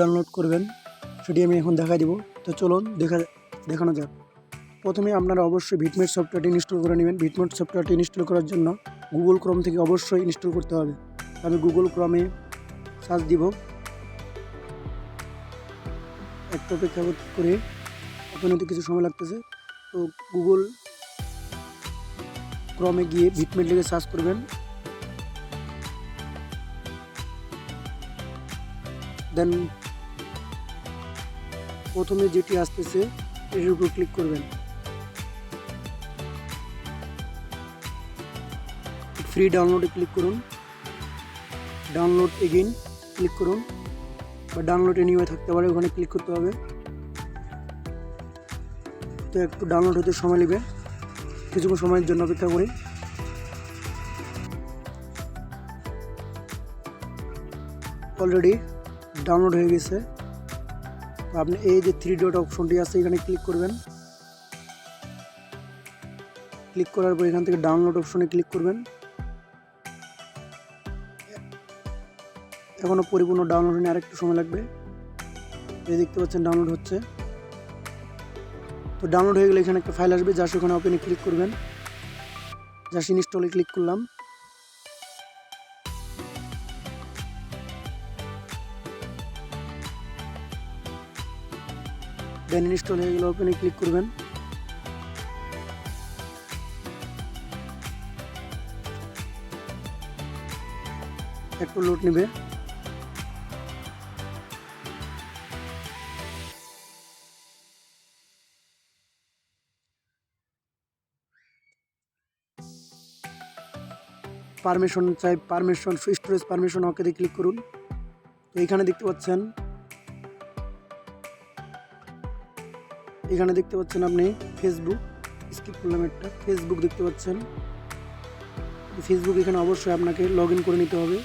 Download করবেন, সেটি আমি এখন দেখাই দিব। তো চলুন দেখা, দেখানো যাক। প্রথমে আপনারা অবশ্যই ভিটমেট সফটওয়্যারটি ইনস্টল করে নেবেন। ভিটমেট সফটওয়্যারটি ইনস্টল করার জন্য গুগল ক্রোম থেকে অবশ্যই ইনস্টল করতে হবে। আমি গুগল ক্রমে সার্চ দিব। একটু অপেক্ষা করে ওপেন কিছু সময় লাগতেছে। তো গুগল ক্রমে গিয়ে ভিটমেট লিখে সার্চ করবেন। দেন প্রথমে যেটি আসতেছে, এটির উপর ক্লিক করবেন। ফ্রি ডাউনলোডে ক্লিক করুন। ডাউনলোড এগেইন ক্লিক করুন। বা ডাউনলোড এনিওয়ে থাকতে পারে, ওখানে ক্লিক করতে হবে। তো একটু ডাউনলোড হতে সময় নেবে। কিছুক্ষণ সময়ের জন্য অপেক্ষা করি। অলরেডি ডাউনলোড হয়ে গেছে। তো আপনি এই যে থ্রি ডট অপশনটি আছে, এখানে ক্লিক করবেন। ক্লিক করার পর এখান থেকে ডাউনলোড অপশনে ক্লিক করবেন। এখনও পরিপূর্ণ ডাউনলোড হয়নি, আরেকটু সময় লাগবে। এই দেখতে পাচ্ছেন ডাউনলোড হচ্ছে। তো ডাউনলোড হয়ে গেলে এখানে একটা ফাইল আসবে যা সেখানে ওপেনে ক্লিক করবেন। জাস্ট ইনস্টলে ক্লিক করলাম। দেন ইনস্টল হয়ে গেলে ওপেনে ক্লিক করবেন একটু লোড নেবে পারমিশন চাই permission storage permission okay click করুন। তো এইখানে দেখতে পাচ্ছেন এখানে দেখতে পাচ্ছেন আপনি ফেসবুক স্কিপ করলাম একটা। ফেসবুক দেখতে পাচ্ছেন। ফেসবুক এখানে অবশ্যই আপনাকে লগ করে নিতে হবে।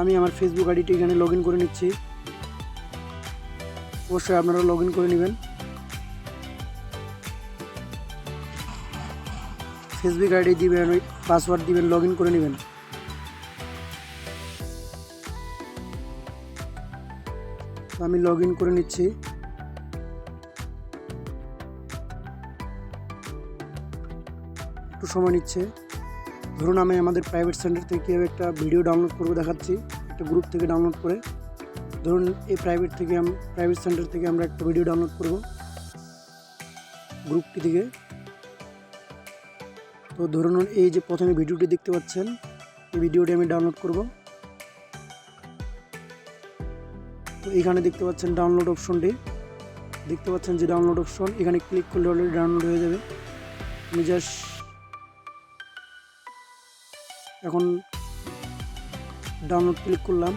আমি আমার ফেসবুক আইডিটি এখানে লগ করে নিচ্ছি। অবশ্যই আপনারা লগ করে নেবেন। ফেসবুক আইডি দিবেন, ওই পাসওয়ার্ড দিবেন লগ করে নেবেন। আমি লগ করে নিচ্ছি। একটু সময় নিচ্ছে। ধরুন আমি আমাদের প্রাইভেট সেন্টার থেকে কীভাবে একটা ভিডিও ডাউনলোড করব দেখাচ্ছি, একটা গ্রুপ থেকে ডাউনলোড করে। ধরুন এই প্রাইভেট থেকে আমি প্রাইভেট সেন্টার থেকে আমরা একটা ভিডিও ডাউনলোড করব। গ্রুপটি থেকে। তো ধরুন এই যে প্রথমে ভিডিওটি দেখতে পাচ্ছেন, এই ভিডিওটি আমি ডাউনলোড করব। তো এখানে দেখতে পাচ্ছেন ডাউনলোড অপশনটি দেখতে পাচ্ছেন যে ডাউনলোড অপশন এখানে ক্লিক করলে অলরেডি ডাউনলোড হয়ে যাবে। আমি জাস্ট এখন ডাউনলোড ক্লিক করলাম।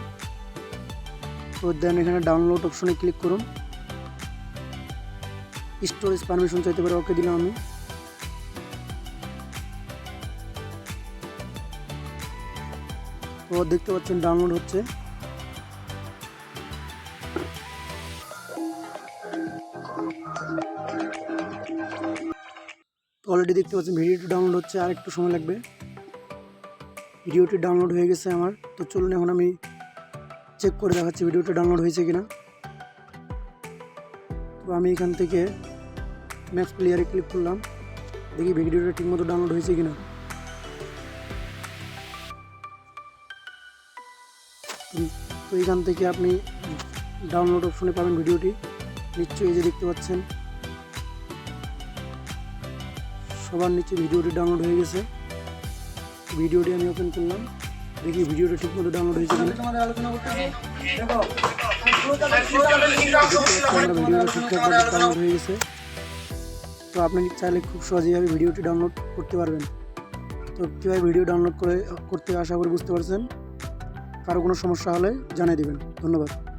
তো দেন এখানে ডাউনলোড অপশনে ক্লিক করুন। স্টোরেজ পারমিশন চাইতে পারে ওকে দিলাম আমি। তো দেখতে পাচ্ছেন ডাউনলোড হচ্ছে। তো অলরেডি দেখতে পাচ্ছেন ভিডিওটি ডাউনলোড হচ্ছে, আর একটু সময় লাগবে। ভিডিওটি ডাউনলোড হয়ে গেছে আমার। তো চলুন এখন আমি চেক করে দেখাচ্ছি ভিডিওটা ডাউনলোড হয়েছে কিনা। তো আমি এখান থেকে ম্যাক্স প্লেয়ারে ক্লিক করলাম। দেখি ভিডিওটা ঠিকমতো ডাউনলোড হয়েছে কিনা। তো এখান থেকে আপনি ডাউনলোড অপশনে পাবেন ভিডিওটি। নিশ্চয়ই এই যে দেখতে পাচ্ছেন। সবার নিচে ভিডিওটি ডাউনলোড হয়ে গেছে। ভিডিওটি আমি ওপেন করলাম। দেখি ভিডিওটা ঠিক মতো ডাউনলোড হয়েছে ভিডিওটা ঠিকঠাকভাবে ডাউনলোড হয়ে গেছে তো আপনি চাইলে খুব সহজেইভাবে ভিডিওটি ডাউনলোড করতে পারবেন। তো কীভাবে ভিডিও ডাউনলোড করে, করতে আশা করি বুঝতে পারছেন। কারও কোনো সমস্যা হলে জানিয়ে দেবেন। ধন্যবাদ।